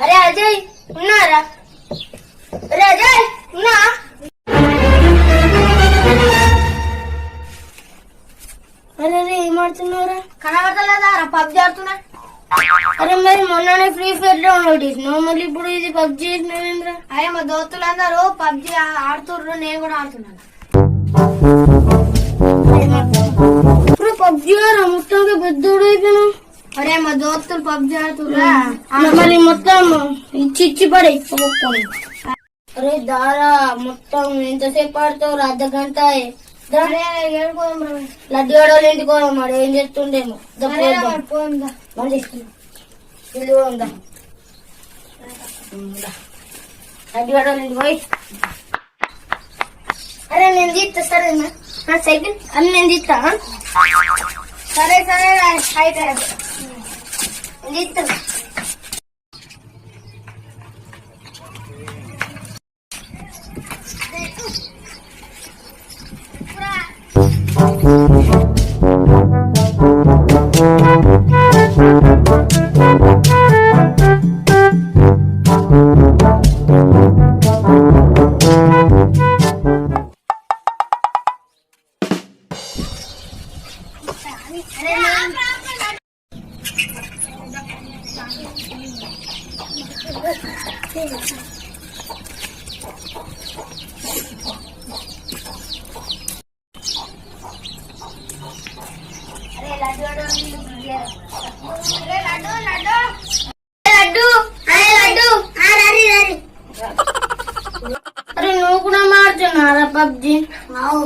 అరే అజయ్ ఉన్నారా? అరే అజయ్ ఉన్నా? అరే అరే ఏం ఆడుతున్నావురా? కనబడతలేదా? రా పబ్జి ఆడుతున్నా. అరే మరి మొన్ననే ఫ్రీ ఫైర్ డౌన్లోడ్ చేసినావు మళ్ళీ ఇప్పుడు ఇది పబ్జి చేసినావేంద్రా? అరే మా దోస్తులందరూ పబ్జి ఆడుతుర్రు నేను కూడా ఆడుతున్నాను. ఇప్పుడు పబ్జి రా మొత్తం పెద్దోడు అయిపోయినావు అరే మా దోస్తులు పబ్జి మరి మొత్తం ఇచ్చి ఇచ్చి పడే అరే దారా మొత్తం ఎంతసేపు ఆడుతావు అర్ధ గంట లడ్డు గడవలు ఇంటికి పోదాం మరి ఏం చేస్తుండేమో. తీసుకుందాం. ఇల్లు పోదాం దా. దా. లడ్డు గడవలు ఇంటికి పోయి. అరే నేను తీస్తా సరేనా? నా సైకిల్? అని నేను తీస్తా? సరే సరే అయితే నేను తీస్తాను లడ్డు అరే లడ్డు ఆ రరి రరి అరే నువ్వు కూడా మాడుతున్నారా పబ్జి అవు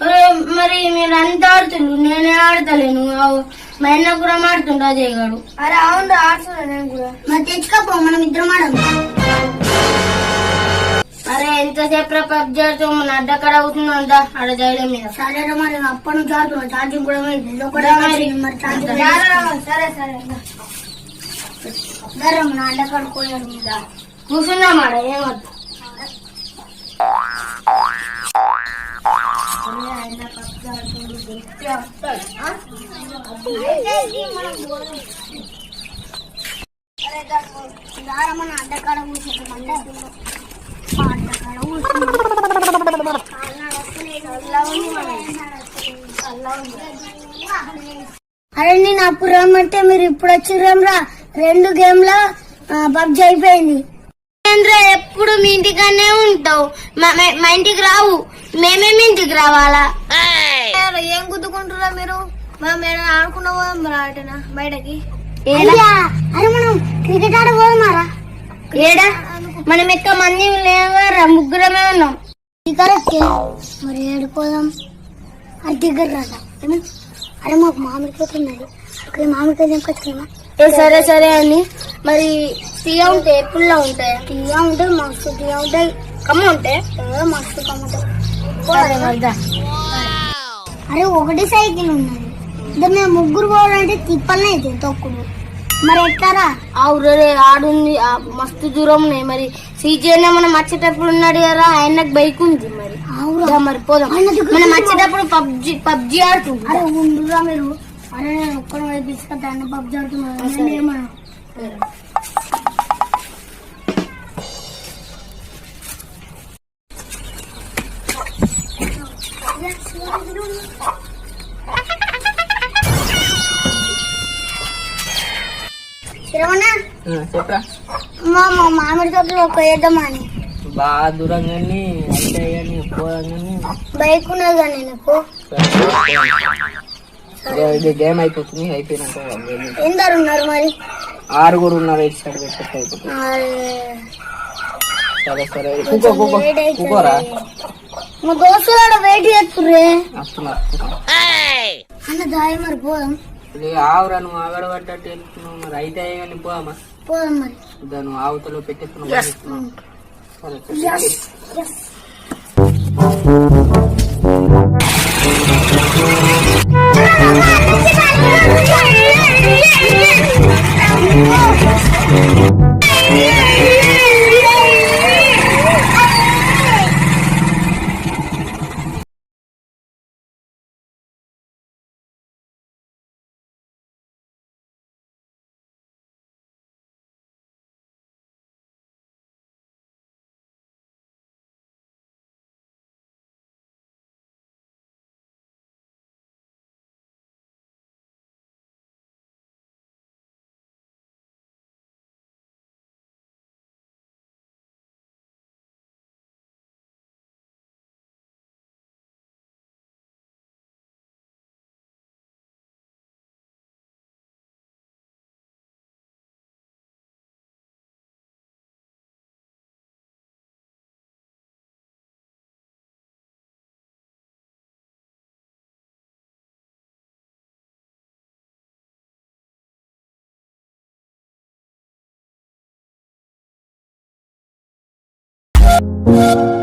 అరే మరి మీరు అంత ఆడుతుండ్రు నేనే ఆడతలేను మా అన్న కూడా మాడుతుండ్రు అజయ్ గారు అరే అవును ఆడుతున్నా నేను కూడా. మరి తెచ్చుకోపో మనం ఇద్దరం ఆడము అరే ఎంతసేపు పబ్జి ఆడుతాం మన అడ్డక్కడ అవుతుందా ఆడ జైలు మీద. సరే మరి అప్పటి నుంచి ఆడుతున్నా ఛార్జింగ్ కూడా మరి. సరే సరే ధరం నా అడ్డకాడు పోయాడు మీద కూర్చున్నామాడ ఏమద్దు మన అడ్డకాడ కూర్చుంటామంటే అడ్డకాడ అరే నేను అప్పుడు రమ్మంటే మీరు ఇప్పుడు వచ్చిర్రమ్రా రెండు గేమ్ల పబ్జి అయిపోయింది. ఎప్పుడు మీ ఇంటికనే ఉంటావు? మా- మా ఇంటికి రావు. మేమే మీ ఇంటికి రావాలా? ఏం గుద్దుకుంటురా మీరు? మేము ఏమైనా ఆడుకున్నా పోదాం మరి ఆటనా బయటకి? అరే మనం క్రికెట్ ఆడ పోదామారా? ఏడా? మనం ఎక్కువ మంది లేవరా? ముగ్గురమే ఉన్నాం. కరెక్ట్ మరి ఏడుకోదాం అది దగ్గర రాదా ఏమో? అరే మాకు మామిడికాయ ఉన్నది ఇక్కడ మామిడికాయ తెంపచ్చుకేమా ఏ సరే సరే అని మరి తీయ ఉంటాయి పుల్ల ఉంటాయి తీయ ఉంటాయి మస్తు తీయ ఉంటాయి కమ్మ ఉంటాయి మస్తు కమ్మ ఉంటాయి. అరే ఒకటి సైకిల్ ఉన్నది. ఇద్దరు మేము ముగ్గురు పోవాలంటే తిప్పలనే అయితే తొక్కుడు. మరి ఎట్లారా? అవురే ఆడుంది. ఆ, మస్తు దూరం ఉన్నాయి. మరి సీజన్ మనం వచ్చేటప్పుడు ఉన్నాడు కదా ఆయనకు బైక్ ఉంది మరి. దా మరి పోదాం. మనం వచ్చేటప్పుడు పబ్జి పబ్జి ఆడుతుంది అరే ఉండురా మీరు. అరే నేను ఒక్కడు వైపు అన్న పబ్జి ఆడుతున్నాను ఏమన్నా చెప్పరా మా మామిడి తోటలో ఒక వేద్దామని బాగా దూరం కానీ అయితే కానీ పోదాం కానీ బైక్ ఉన్నది కానీ నాకు. ఇది గేమ్ అయిపోతుంది అయిపోయినాక. ఎందరు ఉన్నారు మరి? ఆరుగురు ఉన్నారు ఇటు సైడ్ అయిపోతుంది. అరే, సరే సరే. కూకో. కూకోరా? మా దోస్తులు వెయిట్ చేస్తుర్రే. అన్న దాయి మరి పోదాం. ఆవురా నువ్వు ఆగడ పడ్డట్టు వెళ్తున్నావు మరి. అయితే కానీ పోదామా? పోదాం మరి దాని ఆవుతలో పెట్టేసుకుని సరే ధర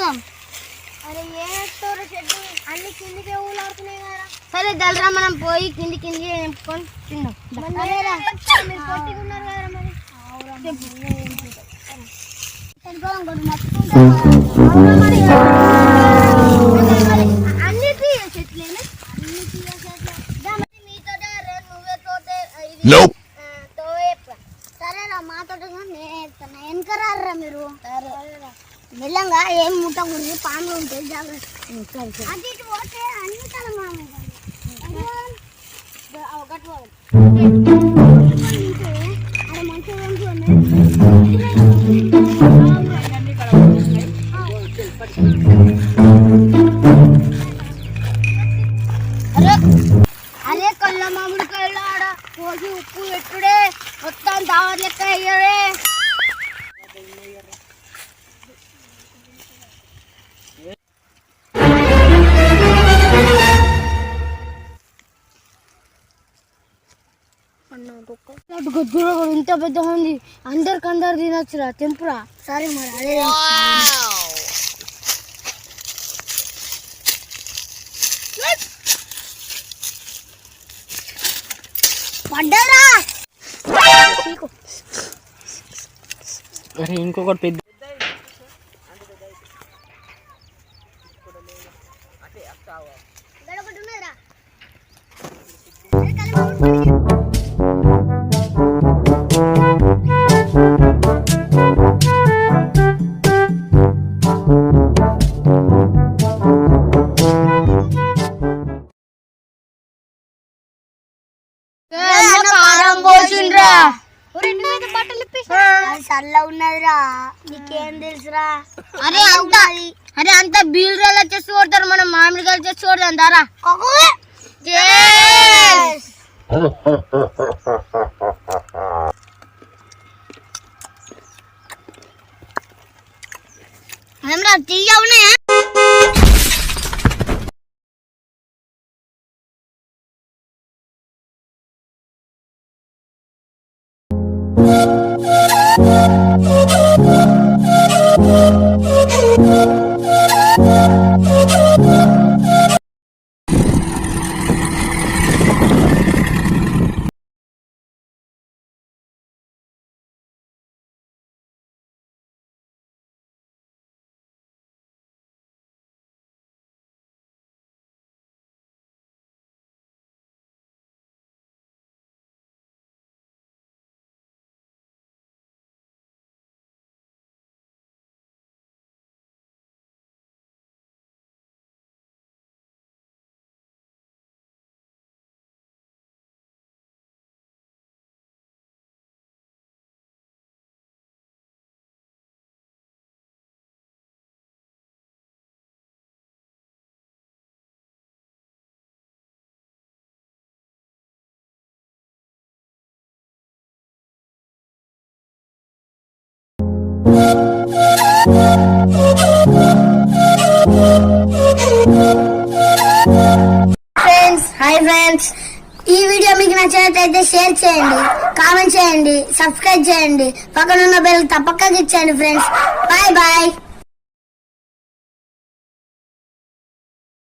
ఎక్కుదాం అరే ఏ ఎత్తారో షెడ్ అన్ని కిందికి ఊలాడుతున్నాయి కదా. సరే దళరా మనం పోయి కింది కింది నింపుకొని తిందాం. మీరు మరి Nope. సరేరా మాతో వెనకరారా మీరు? మెల్లంగా ఏం ముట్టకూడదు పాములు ఉంటాయి జాగ్రత్త ఇటు పోతే అన్ని తల మామ అదే. గొజ్జులో ఇంత పెద్ద ఉంది. అందరికి అందరు తినొచ్చురా తెంపురా. సరే మరి అదే పడ్డారా? ఇంకొకటి పెద్ద చల్ల ఉన్నదిరా. నీకేం తెలుసురా? అరే అంత అరే అంత బీల్రాలు వచ్చేసి కొడతారు మనం మామిడికాయలు చేసి కొడతాం దారా. ఏమరా తీయ ఉన్నాయా? ఫ్రెండ్స్ హాయ్ ఫ్రెండ్స్ ఈ వీడియో మీకు నచ్చినట్లయితే షేర్ చేయండి కామెంట్ చేయండి సబ్స్క్రైబ్ చేయండి. పక్కనున్న బెల్ తప్పక ఇచ్చేయండి ఫ్రెండ్స్ బాయ్ బాయ్